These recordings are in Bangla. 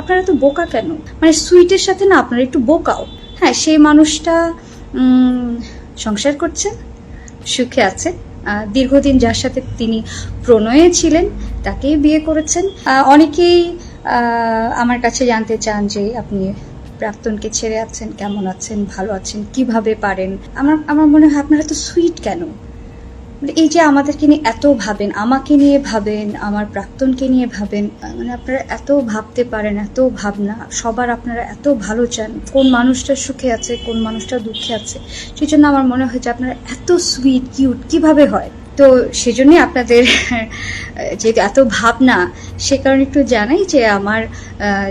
আপনারা তো বোকা কেন? মানে সুইটের সাথে না আপনারা একটু বোকাও। হ্যাঁ সেই মানুষটা সংসার করছেন সুখে আছে। দীর্ঘদিন যার সাথে তিনি প্রণয়ে ছিলেন, তাকেই বিয়ে করেছেন। অনেকেই আমার কাছে জানতে চান যে আপনি প্রাক্তনকে ছেড়ে আছেন, কেমন আছেন, ভালো আছেন, কীভাবে পারেন? আমার আমার মনে হয় আপনারা তো সুইট কেন? এই যে আমাদেরকে নিয়ে এত ভাবেন, আমাকে নিয়ে ভাবেন, আমার প্রাক্তনকে নিয়ে ভাবেন মানে আপনারা এত ভাবতে পারেন, এত ভাবনা, সবার আপনারা এত ভালো চান, কোন মানুষটা সুখে আছে, কোন মানুষটা দুঃখে আছে সেই জন্য আমার মনে হয় যে আপনারা এত সুইট কিউট কীভাবে হয়? তো সেজন্যই আপনাদের যে এত ভাবনা, সে কারণে একটু জানাই যে আমার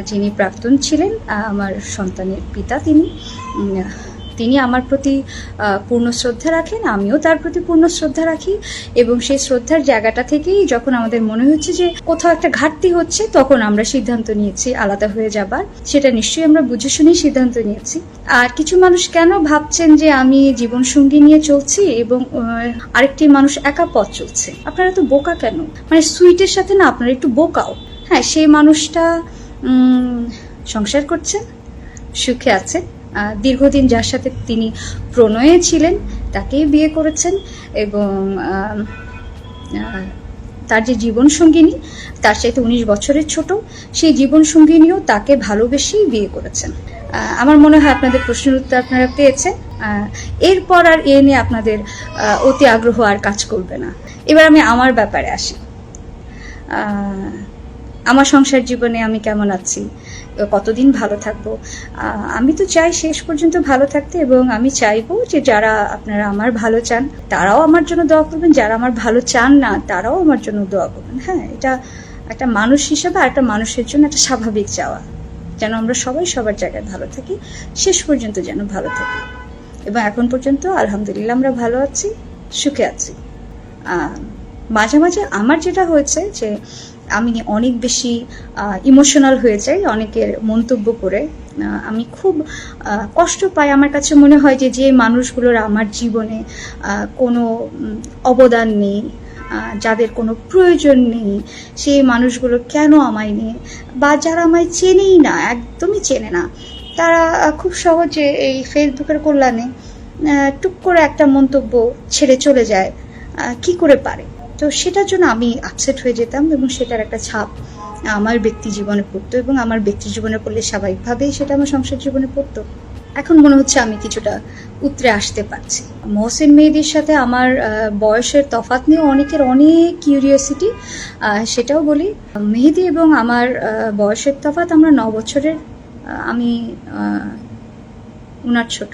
যিনি প্রাক্তন ছিলেন আমার সন্তানের পিতা তিনি তিনি আমার প্রতি পূর্ণ শ্রদ্ধা রাখেন, আমিও তার প্রতি পূর্ণ শ্রদ্ধা রাখি এবং সেই শ্রদ্ধার জায়গাটা থেকেই যখন আমাদের মনে হচ্ছে যে কোথাও একটা ঘাটতি হচ্ছে, তখন আমরা সিদ্ধান্ত নিয়েছি আলাদা হয়ে যাবার। সেটা নিশ্চয়ই আমরা বুঝে শুনেই সিদ্ধান্ত নিয়েছি। আর কিছু মানুষ কেন ভাবছেন যে আমি জীবন সঙ্গী নিয়ে চলছি এবং আরেকটি মানুষ একা পথ চলছে? আপনারা তো বোকা কেন? মানে সুইটের সাথে না, আপনারা একটু বোকাও। হ্যাঁ সেই মানুষটা সংসার করছে, সুখে আছে। দীর্ঘদিন যার সাথে তিনি প্রণয়ে ছিলেন, তাকেই বিয়ে করেছেন এবং তার যে জীবন সঙ্গিনী, তার চাইতে উনিশ বছরের ছোট, সেই জীবন সঙ্গিনীও তাকে ভালোবেসেই বিয়ে করেছেন। আমার মনে হয় আপনাদের প্রশ্নের উত্তর আপনারা পেয়েছেন। এরপর আর এ নিয়ে আপনাদের অতি আগ্রহ আর কাজ করবে না। এবার আমি আমার ব্যাপারে আসি। আমার সংসার জীবনে আমি কেমন আছি? কতদিন ভালো থাকব? আমি তো চাই শেষ পর্যন্ত ভালো থাকতে এবং আমি চাইব যে যারা আপনারা আমার ভালো চান, তারাও আমার জন্য দোয়া করবেন। যারা আমার ভালো চান না, তারাও আমার জন্য দোয়া করবেন। হ্যাঁ এটা একটা মানুষ হিসাবে আর একটা মানুষের জন্য একটা স্বাভাবিক চাওয়া। যেন আমরা সবাই সবার জায়গায় ভালো থাকি, শেষ পর্যন্ত যেন ভালো থাকি। এবং এখন পর্যন্ত আলহামদুলিল্লাহ আমরা ভালো আছি, সুখে আছি। মাঝে মাঝে আমার যেটা হয়েছে যে আমি অনেক বেশি ইমোশনাল হয়ে যাই অনেকের মন্তব্য করে। আমি খুব কষ্ট পাই। আমার কাছে মনে হয় যে যে মানুষগুলোর আমার জীবনে কোনো অবদান নেই যাদের কোনো প্রয়োজন নেই, সেই মানুষগুলো কেন আমায় নিয়ে, বা যারা আমায় চেনেই না, একদমই চেনে না, তারা খুব সহজে এই ফেসবুকের কল্যাণে টুক করে একটা মন্তব্য ছেড়ে চলে যায়। কি করে পারে? তো সেটার জন্য আমি আপসেট হয়ে যেতাম এবং সেটার একটা ছাপ আমার ব্যক্তি জীবনে পড়তো এবং আমার ব্যক্তি জীবনে পড়লে স্বাভাবিকভাবেই সেটা আমার সংসার জীবনে পড়তো। এখন মনে হচ্ছে আমি কিছুটা উতরে আসতে পারছি। মহসিন মেহেদির সাথে আমার বয়সের তফাৎ নিয়ে অনেকের অনেক কিউরিয়াসিটি সেটাও বলি। মেহেদি এবং আমার বয়সের তফাৎ আমরা ন বছরের আমি উনার ছোট।